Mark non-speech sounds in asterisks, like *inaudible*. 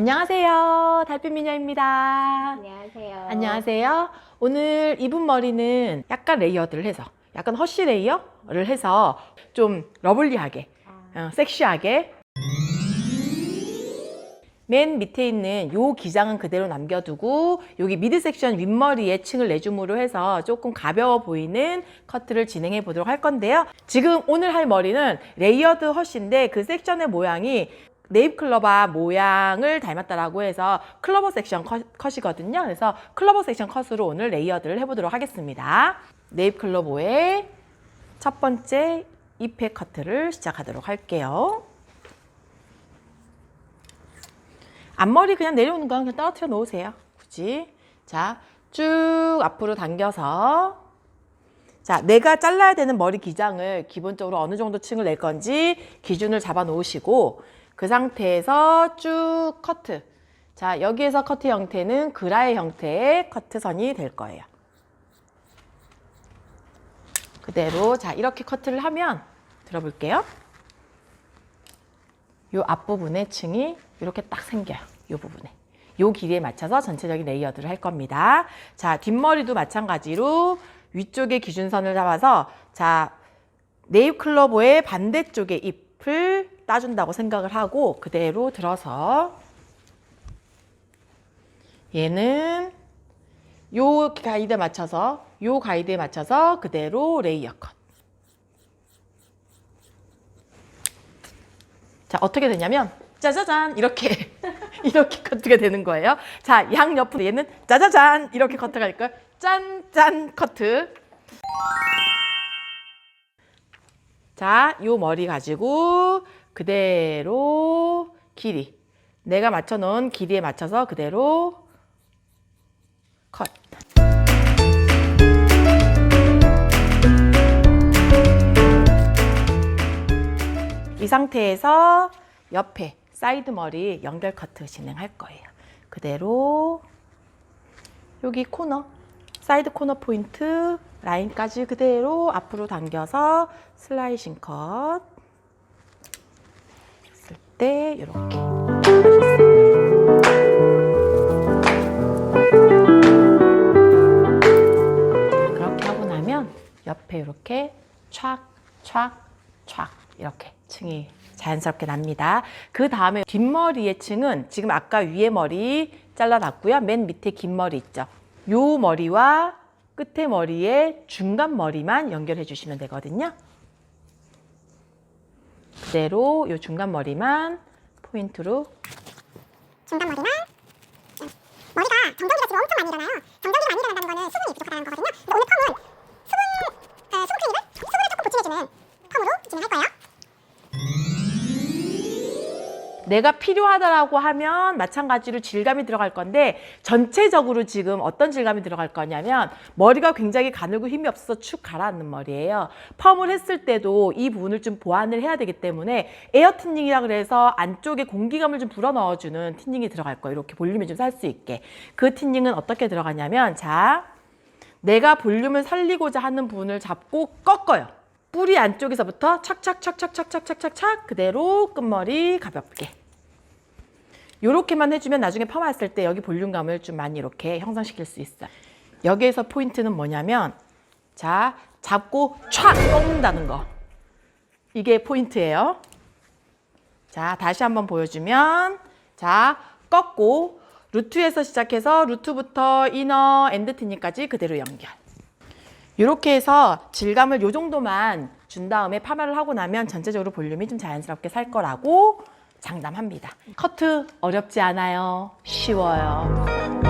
안녕하세요. 달빛미녀입니다. 안녕하세요. 안녕하세요. 오늘 입은 머리는 약간 레이어드를 해서, 약간 허쉬 레이어를 해서 좀 러블리하게, 아, 어, 섹시하게. 맨 밑에 있는 요 기장은 그대로 남겨두고 여기 미드 섹션 윗머리에 층을 내줌으로 해서 조금 가벼워 보이는 커트를 진행해 보도록 할 건데요. 지금 오늘 할 머리는 레이어드 허쉬인데 그 섹션의 모양이 네잎 클로버 모양을 닮았다라고 해서 클로버 섹션 컷, 컷이거든요. 그래서 클로버 섹션 컷으로 오늘 레이어드를 해보도록 하겠습니다. 네잎 클로버의 첫 번째 잎의 커트를 시작하도록 할게요. 앞머리 그냥 내려오는 건 그냥 떨어뜨려 놓으세요. 굳이. 자, 쭉 앞으로 당겨서. 자, 내가 잘라야 되는 머리 기장을 기본적으로 어느 정도 층을 낼 건지 기준을 잡아 놓으시고 그 상태에서 쭉 커트. 자, 여기에서 커트 형태는 그라의 형태의 커트선이 될 거예요. 그대로 자, 이렇게 커트를 하면 들어볼게요. 요 앞부분에 층이 이렇게 딱 생겨요. 요 부분에. 요 길이에 맞춰서 전체적인 레이어드를 할 겁니다. 자, 뒷머리도 마찬가지로 위쪽에 기준선을 잡아서 자, 네잎 클로버의 반대쪽에 잎을 따준다고 생각을 하고 그대로 들어서 얘는 요 가이드에 맞춰서 요 가이드에 맞춰서 그대로 레이어 컷. 자, 어떻게 되냐면 짜자잔 이렇게 *laughs* 이렇게 커트가 되는 거예요. 자, 양 옆으로 얘는 짜자잔 이렇게 커트가 될 거예요. 짠짠 커트. 자, 요 머리 가지고 그대로 길이 내가 맞춰 놓은 길이에 맞춰서 그대로 컷. 이 상태에서 옆에 사이드 머리 연결 커트 진행할 거예요. 그대로 여기 코너 사이드 코너 포인트 라인까지 그대로 앞으로 당겨서 슬라이싱 컷 때 이렇게 그렇게 하고 나면 옆에 이렇게 촥 촥 촥 이렇게 층이 자연스럽게 납니다. 그 다음에 뒷머리의 층은 지금 아까 위에 머리 잘라놨고요. 맨 밑에 긴 머리 있죠. 요 머리와 끝에 머리의 중간 머리만 연결해 주시면 되거든요. 그대로 요 중간 머리만 포인트로 중간 머리만 네. 머리가 정전기가 지금 엄청 많이 일어나요. 정전기가 많이 일어난다는 거는 수분이 부족하다는 거거든요. 근데 오늘 펌은 수분 어, 수분 크림을 수분을 조금 보충해주는 내가 필요하다라고 하면 마찬가지로 질감이 들어갈 건데 전체적으로 지금 어떤 질감이 들어갈 거냐면 머리가 굉장히 가늘고 힘이 없어서 축 가라앉는 머리예요. 펌을 했을 때도 이 부분을 좀 보완을 해야 되기 때문에 에어 틴닝이라 그래서 안쪽에 공기감을 좀 불어 넣어주는 틴닝이 들어갈 거예요. 이렇게 볼륨이 좀 살 수 있게. 그 틴닝은 어떻게 들어가냐면 자 내가 볼륨을 살리고자 하는 부분을 잡고 꺾어요. 뿌리 안쪽에서부터 착착착착착착착착 그대로 끝머리 가볍게. 요렇게만 해주면 나중에 펌했을 때 여기 볼륨감을 좀 많이 이렇게 형성시킬 수 있어요. 여기에서 포인트는 뭐냐면 자 잡고 촥 꺾는다는 거. 이게 포인트예요. 자 다시 한번 보여주면 자 꺾고 루트에서 시작해서 루트부터 이너 엔드 티닝까지 그대로 연결. 이렇게 해서 질감을 요 정도만 준 다음에 파마를 하고 나면 전체적으로 볼륨이 좀 자연스럽게 살 거라고 장담합니다. 커트 어렵지 않아요. 쉬워요.